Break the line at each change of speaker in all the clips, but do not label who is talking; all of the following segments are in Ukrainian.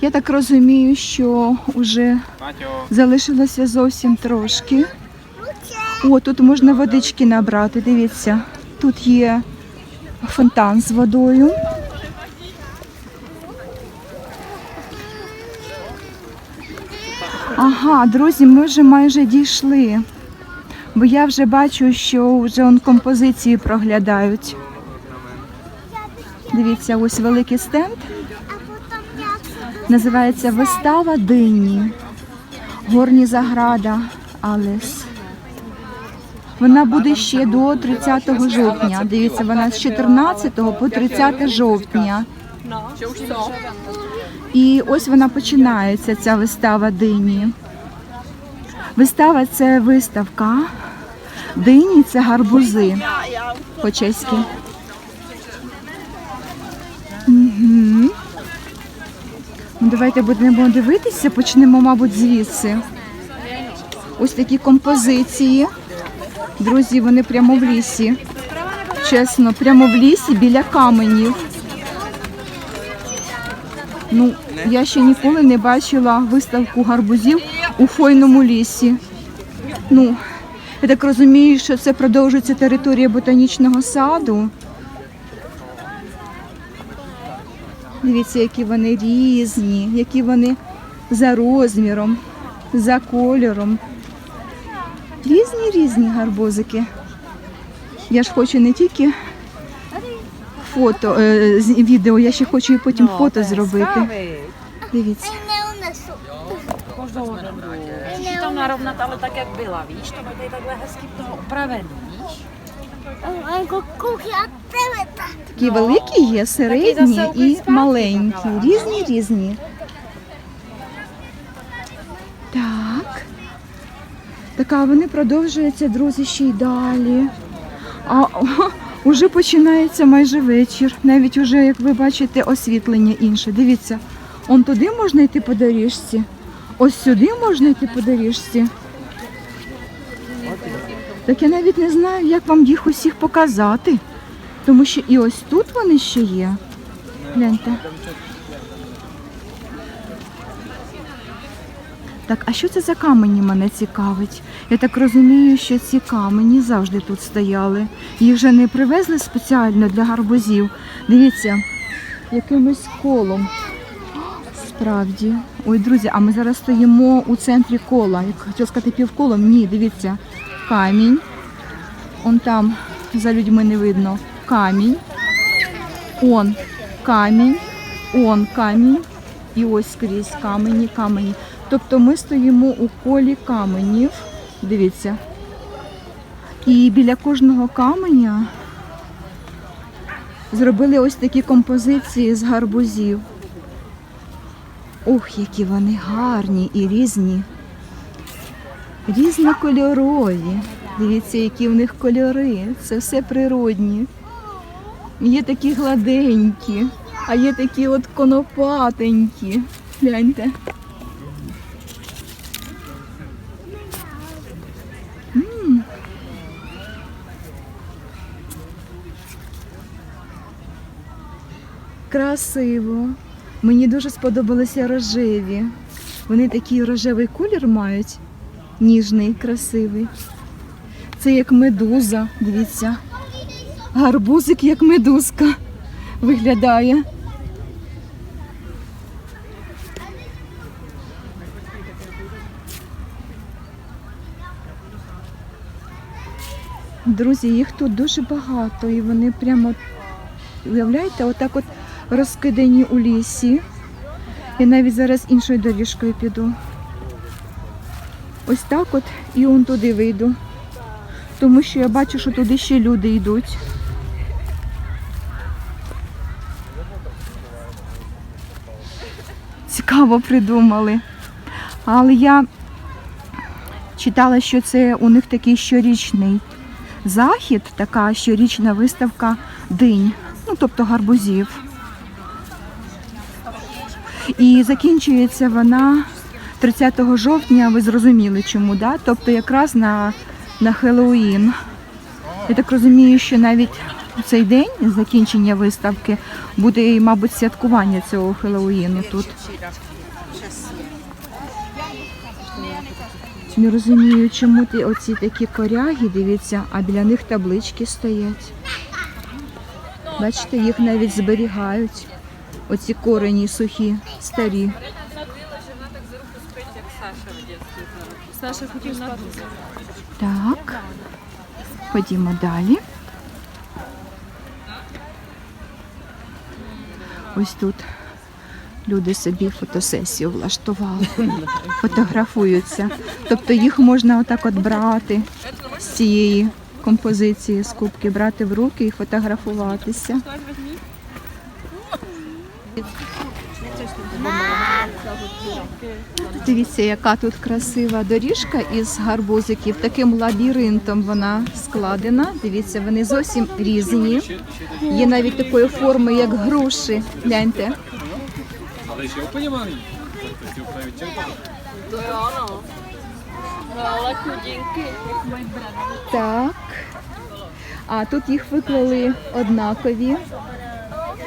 Я так розумію, що вже залишилося зовсім трошки. О, тут можна водички набрати. Дивіться, тут є фонтан з водою. Ага, друзі, ми вже майже дійшли. Бо я вже бачу, що вже он композиції проглядають. Дивіться, ось великий стенд. Називається Вистава дині. Горні Заграда Алес. Вона буде ще до 30 жовтня. Дивіться, вона з 14 по 30 жовтня. І ось вона починається, ця вистава дині. Вистава це виставка. Дині це гарбузи по-чеськи. Угу. Ну, давайте будемо дивитися, почнемо, мабуть, звідси. Ось такі композиції. Друзі, вони прямо в лісі. Чесно, прямо в лісі біля каменів. Ну, я ще ніколи не бачила виставку гарбузів у хвойному лісі. Ну, я так розумію, що це продовжується територія ботанічного саду. Дивіться, які вони різні, які вони за розміром, за кольором. Різні різні гарбузики. Я ж хочу не тільки фото, е, з- відео, я ще хочу і потім фото zробити. Дивіться.
Унесу.
Každou hodinu. Musíš tam narovnat, ale tak, jak byla, víš? To bude takhle
Такі великі є, середні і маленькі. Різні різні. Так. Так, а вони продовжуються, друзі, ще й далі. А о, уже починається майже вечір. Навіть уже, як ви бачите, освітлення інше. Дивіться, он туди можна йти по доріжці. Ось сюди можна йти по доріжці. Так я навіть не знаю, як вам їх усіх показати. Тому що і ось тут вони ще є. Гляньте. Так, а що це за камені мене цікавить? Я так розумію, що ці камені завжди тут стояли. Їх вже не привезли спеціально для гарбузів. Дивіться, якимось колом. Справді. Ой, друзі, а ми зараз стоїмо у центрі кола. Як хотіла сказати півколом, ні, дивіться, камінь. Он там за людьми не видно. Камінь. Он камінь. Он камінь. І ось скрізь камені, камені. Тобто ми стоїмо у колі каменів. Дивіться. І біля кожного каменя зробили ось такі композиції з гарбузів. Ох, які вони гарні і різні. Різнокольорові. Дивіться, які в них кольори. Це все природні. Є такі гладенькі, а є такі от конопатенькі. Гляньте. Красиво. Мені дуже сподобалися рожеві. Вони такий рожевий колір мають. Ніжний, красивий. Це як медуза, дивіться. Гарбузик як медузка виглядає. Друзі, їх тут дуже багато і вони прямо, уявляєте, отак от розкидані у лісі. Я навіть зараз іншою доріжкою піду. Ось так от і он туди вийду. Тому що я бачу, що туди ще люди йдуть. Цікаво придумали. Але я читала, що це у них такий щорічний захід, така щорічна виставка динь, ну тобто гарбузів. І закінчується вона 30 жовтня, ви зрозуміли чому, да? тобто якраз на, на Хеллоуін. Я так розумію, що навіть в цей день закінчення виставки буде, мабуть, святкування цього Хеллоуіну тут. Не розумію, чому ті оці такі коряги, дивіться, а біля них таблички стоять. Бачите, їх навіть зберігають. Оці корені сухі, старі.
Саша хотів на
Так. Ходімо далі. Ось тут люди собі фотосесію влаштували, фотографуються. Тобто їх можна отак от брати з цієї композиції з кубки, брати в руки і фотографуватися. Дивіться, яка тут красива доріжка із гарбузиків. Таким лабіринтом вона складена. Дивіться, вони зовсім різні. Є навіть такої форми, як груші. Гляньте. Так. А тут їх виклали однакові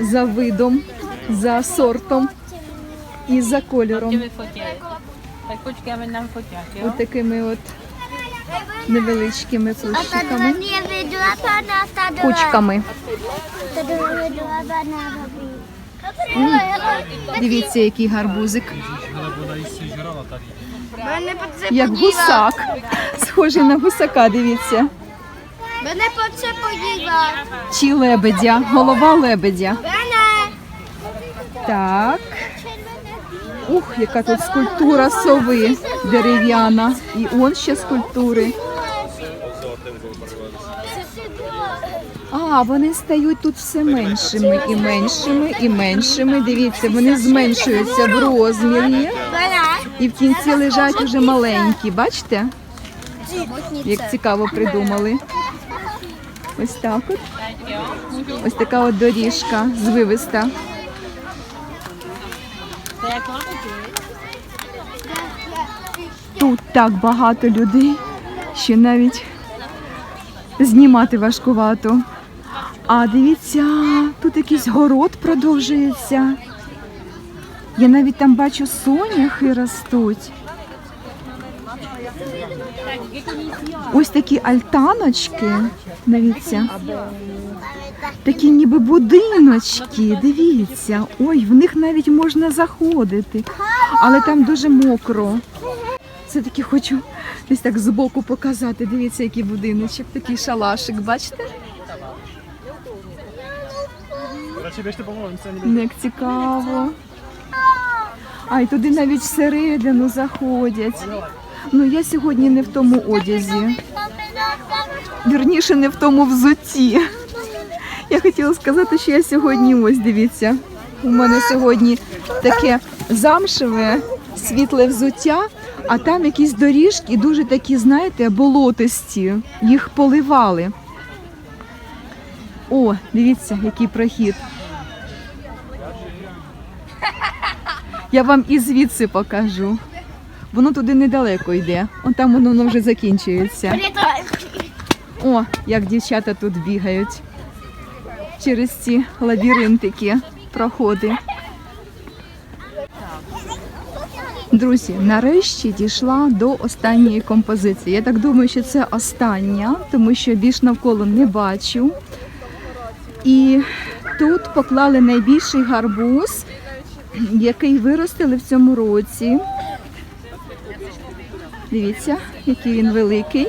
за видом, за сортом і за кольором. Ось такими от невеличкими
dole.
Кучками.
Babi.
Дивіться, який гарбузик.
Мене це
Як гусак. Схожий на гусака, дивіться.
Мене по це подіва.
Чи лебедя, голова лебедя.
Мене.
Так. Ух, яка тут скульптура сови дерев'яна. І он ще скульптури. А, вони стають тут все меншими і меншими і меншими. Дивіться, вони зменшуються в розмірі і в кінці лежать уже маленькі. Бачите, як цікаво придумали. Ось так от. Ось така от доріжка звивиста. Тут так багато людей, що навіть знімати важкувато. А дивіться, тут якийсь город продовжується. Я навіть там бачу соняхи ростуть. Ось такі альтаночки, дивіться. Такі ніби будиночки, дивіться. Ой, в них навіть можна заходити, але там дуже мокро. Це таки хочу десь так збоку показати. Дивіться, який будиночок, такий шалашик, бачите? Як цікаво. А, і туди навіть всередину заходять. Ну, я сьогодні не в тому одязі. Вірніше, не в тому взутті. Я хотіла сказати, що я сьогодні ось дивіться. У мене сьогодні таке замшеве, світле взуття, а там якісь доріжки дуже такі, знаєте, болотисті. Їх поливали. О, дивіться, який прохід. Я вам і звідси покажу. Воно туди недалеко йде. Он там воно, вже закінчується. О, як дівчата тут бігають через ці лабіринтики, проходи. Друзі, нарешті дійшла до останньої композиції. Я так думаю, що це остання, тому що більш навколо не бачу. І тут поклали найбільший гарбуз, який виростили в цьому році. Дивіться, який він великий.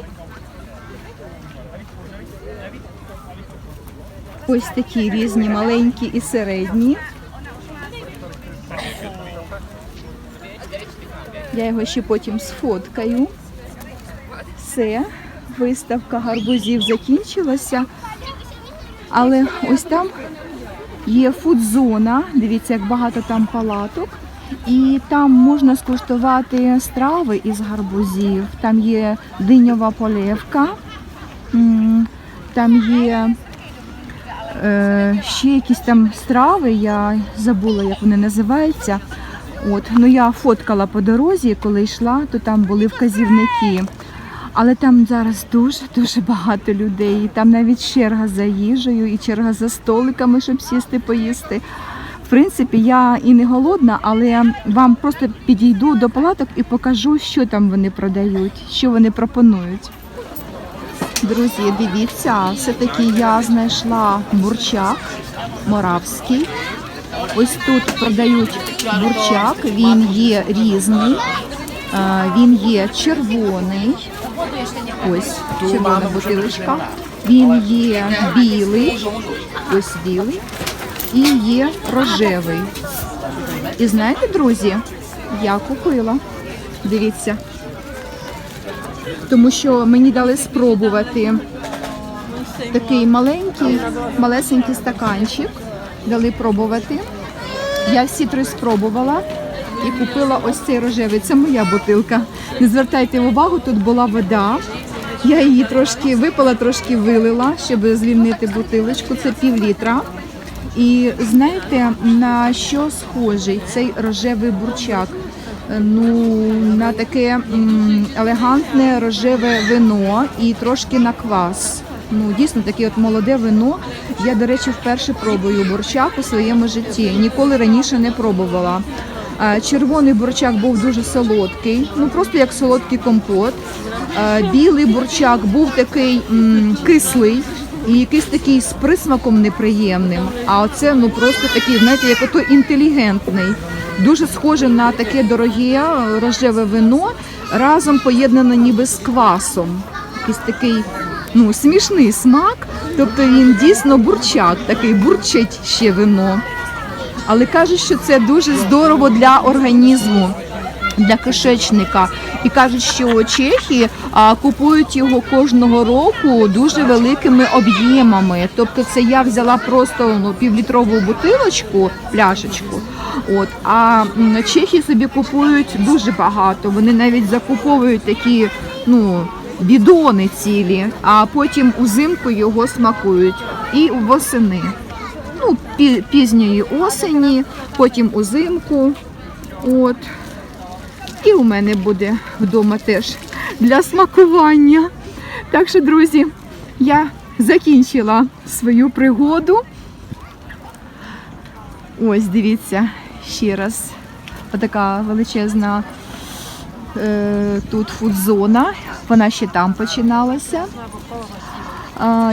Ось такі різні, маленькі і середні. Я його ще потім сфоткаю. Все, виставка гарбузів закінчилася. Але ось там є фудзона. Дивіться, як багато там палаток. І там можна скуштувати страви із гарбузів. Там є диньова полевка, там є е, ще якісь там страви, я забула, як вони називаються. От, ну я фоткала по дорозі, коли йшла, то там були вказівники. Але там зараз дуже-дуже багато людей. І Там навіть черга за їжею і черга за столиками, щоб сісти поїсти. В принципі, я і не голодна, але вам просто підійду до палаток і покажу, що там вони продають, що вони пропонують. Друзі, дивіться, все-таки я знайшла бурчак моравський. Ось тут продають бурчак, він є різний, він є червоний. Ось червона бутилочка. Він є білий, ось білий, і є рожевий. І знаєте, друзі, я купила. Дивіться. Тому що мені дали спробувати такий маленький, малесенький стаканчик. Дали пробувати. Я всі три спробувала і купила ось цей рожевий. Це моя бутилка. Не звертайте увагу, тут була вода. Я її трошки випила, трошки вилила, щоб звільнити бутилочку. Це пів літра. І знаєте, на що схожий цей рожевий бурчак? Ну, на таке м, елегантне рожеве вино і трошки на квас. Ну, дійсно таке от молоде вино. Я, до речі, вперше пробую бурчак у своєму житті. Ніколи раніше не пробувала. Е, Червоний бурчак був дуже солодкий, ну просто як солодкий компот. Е, Білий бурчак був такий м, кислий і якийсь такий з присмаком неприємним. А оце ну просто такий, знаєте, як ото інтелігентний. Дуже схоже на таке дороге е, рожеве вино, разом поєднано ніби з квасом. Якийсь такий ну, смішний смак. Тобто він дійсно бурчак, такий бурчить ще вино. Але кажуть, що це дуже здорово для організму, для кишечника. І кажуть, що чехи а, купують його кожного року дуже великими об'ємами. Тобто, це я взяла просто ну, півлітрову бутилочку, пляшечку. От, а чехи собі купують дуже багато. Вони навіть закуповують такі, ну. Бідони цілі, а потім узимку його смакують і восени ну, пізньої осені, потім узимку. От. І у мене буде вдома теж для смакування. Так що, друзі, я закінчила свою пригоду. Ось, дивіться, ще раз. Отака величезна тут фудзона. Вона ще там починалася.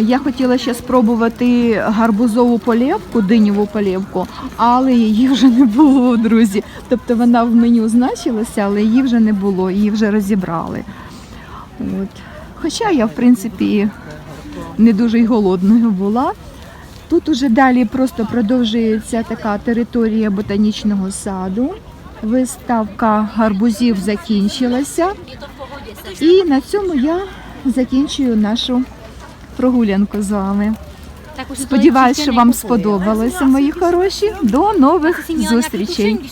Я хотіла ще спробувати гарбузову полєвку, диньову полєвку, але її вже не було, друзі. Тобто вона в меню значилася, але її вже не було, її вже розібрали. От. Хоча я, в принципі, не дуже й голодною була. Тут уже далі просто продовжується така територія ботанічного саду. Виставка гарбузів закінчилася. І на цьому я закінчую нашу прогулянку з вами. Сподіваюсь, що вам сподобалося, мої хороші. До нових
зустрічей.